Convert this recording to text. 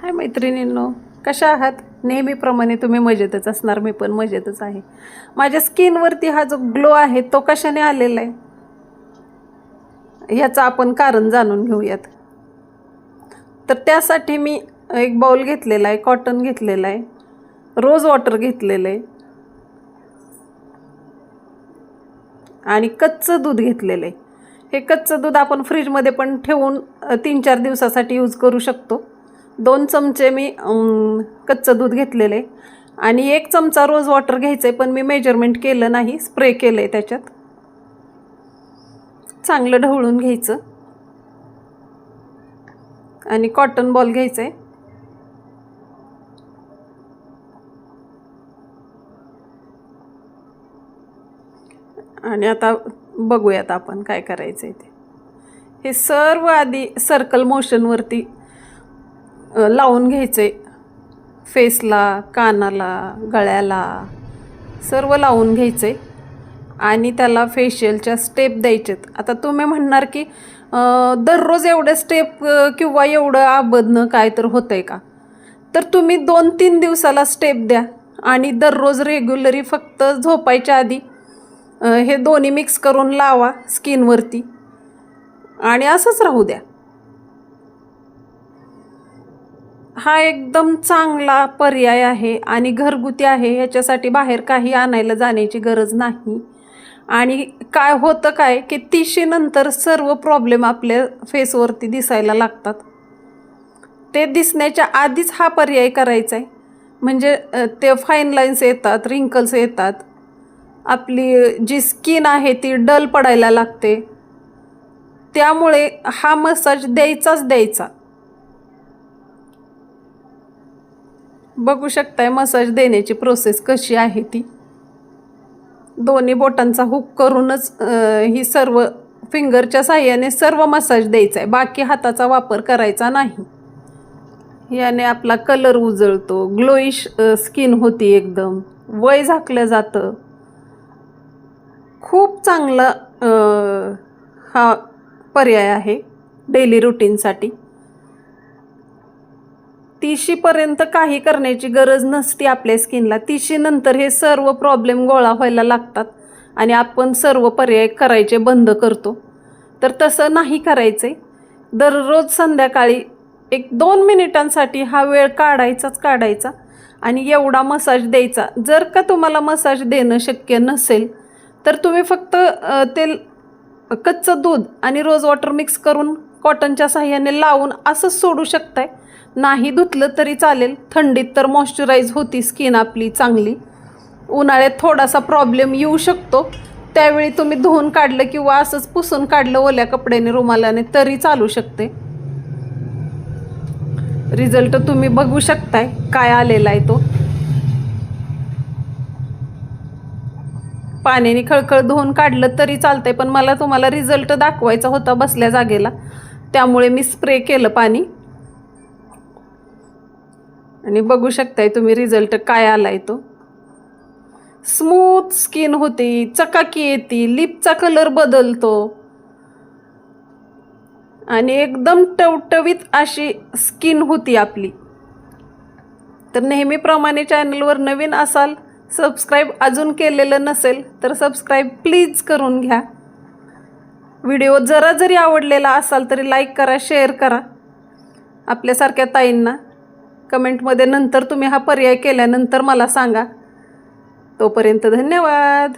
हाय मैत्रिणींनो कशा आहात? नेहमीप्रमाणे तुम्ही मजेतच असणार मी पण मजेतच आहे. माझ्या स्किनवरती हा जो ग्लो आहे तो कशाने आलेला आहे? ह्याचं आपण कारण जाणून घेऊयात. तर त्यासाठी मी एक बाउल घेतलेला आहे कॉटन घेतलेला आहे रोज वॉटर घेतलेलं आहे आणि कच्चं दूध घेतलेलं आहे. हे कच्चं दूध आपण फ्रीजमध्ये पण ठेवून तीन चार दिवसासाठी यूज करू शकतो. दोन चमचे मी कच्चं दूध घेतलेलं. आहे आणि एक चमचा रोज वॉटर घ्यायचं आहे पण मी मेजरमेंट केलं नाही स्प्रे केलं आहे त्याच्यात. चांगलं ढवळून घ्यायचं. आणि कॉटन बॉल घ्यायचं आहे आणि आता बघूयात आपण काय करायचं आहे ते. हे सर्व आधी सर्कल मोशनवरती लावून घ्यायचं. आहे फेसला कानाला गळ्याला सर्व लावून घ्यायचं. आहे आणि त्याला फेशियलच्या स्टेप द्यायचेत. आता तुम्ही म्हणणार की दररोज एवढे स्टेप किंवा एवढं आबदनं काय तर होतं आहे का? तर तुम्ही दोन तीन दिवसाला स्टेप द्या. आणि दररोज रेग्युलरी फक्त झोपायच्या आधी हे दोन्ही मिक्स करून लावा स्किनवरती. आणि असंच राहू द्या. हा एकदम चांगला पर्याय आहे आणि घरगुती आहे ह्याच्यासाठी बाहेर काही आणायला जाण्याची गरज नाही. आणि काय होतं काय की तीशीनंतर सर्व प्रॉब्लेम आपल्या फेसवरती दिसायला लागतात. ते दिसण्याच्या आधीच हा पर्याय करायचा आहे म्हणजे ते फाईन लाईन्स येतात रिंकल्स येतात. आपली जी स्किन आहे ती डल पडायला लागते. त्यामुळे हा मसाज द्यायचाच द्यायचा. बघू शकताय मसाज देण्याची प्रोसेस कशी आहे ती. दोन्ही बोटांचा हुक करूनच ही सर्व फिंगरच्या साह्याने सर्व मसाज द्यायचा आहे बाकी हाताचा वापर करायचा नाही. याने आपला कलर उजळतो. ग्लोईश स्किन होती एकदम. वय झाकलं जातं. खूप चांगला हा पर्याय आहे डेली रुटीनसाठी तिशीपर्यंत काही करण्याची गरज नसती आपल्या स्किनला. तिशीनंतर हे सर्व प्रॉब्लेम गोळा व्हायला लागतात आणि आपण सर्व पर्याय करायचे बंद करतो. तर तसं नाही करायचं आहे दररोज संध्याकाळी एक दोन मिनिटांसाठी हा वेळ काढायचाच काढायचा आणि एवढा मसाज द्यायचा. जर का तुम्हाला मसाज देणं शक्य नसेल तर तुम्ही फक्त तेल ते कच्चं दूध आणि रोज वॉटर मिक्स करून कॉटनच्या साह्याने लावून असंच सोडू शकताय. नाही धुतलं तरी चालेल. थंडीत तर मॉइश्चराईज होती स्किन आपली चांगली. उन्हाळ्यात थोडासा प्रॉब्लेम येऊ शकतो. त्यावेळी तुम्ही धुवून काढलं किंवा असंच पुसून काढलं ओल्या कपड्याने रुमालाने तरी चालू शकते. रिझल्ट तुम्ही बघू शकताय काय आलेला आहे तो. पाण्याने खळखळ धुवून काढलं तरी चालतंय पण मला तुम्हाला रिझल्ट दाखवायचा होता बसल्या जागेला. त्यामुळे मी स्प्रे केलं पाणी. आणि बघू शकताय तुम्ही रिझल्ट काय आलाय तो. स्मूथ स्किन होती चकाकी येते लिपचा कलर बदलतो. आणि एकदम टवटवीत अशी स्किन होती आपली. तर नेहमीप्रमाणे चॅनलवर नवीन असाल सबस्क्राईब अजून केलेलं नसेल तर सबस्क्राईब प्लीज करून घ्या. व्हिडिओ जरा जरी आवडलेला असाल तरी लाईक करा शेअर करा. आपल्यासारख्या ताईंना. कमेंटमध्ये नंतर तुम्ही हा पर्याय केल्यानंतर मला सांगा. तोपर्यंत धन्यवाद.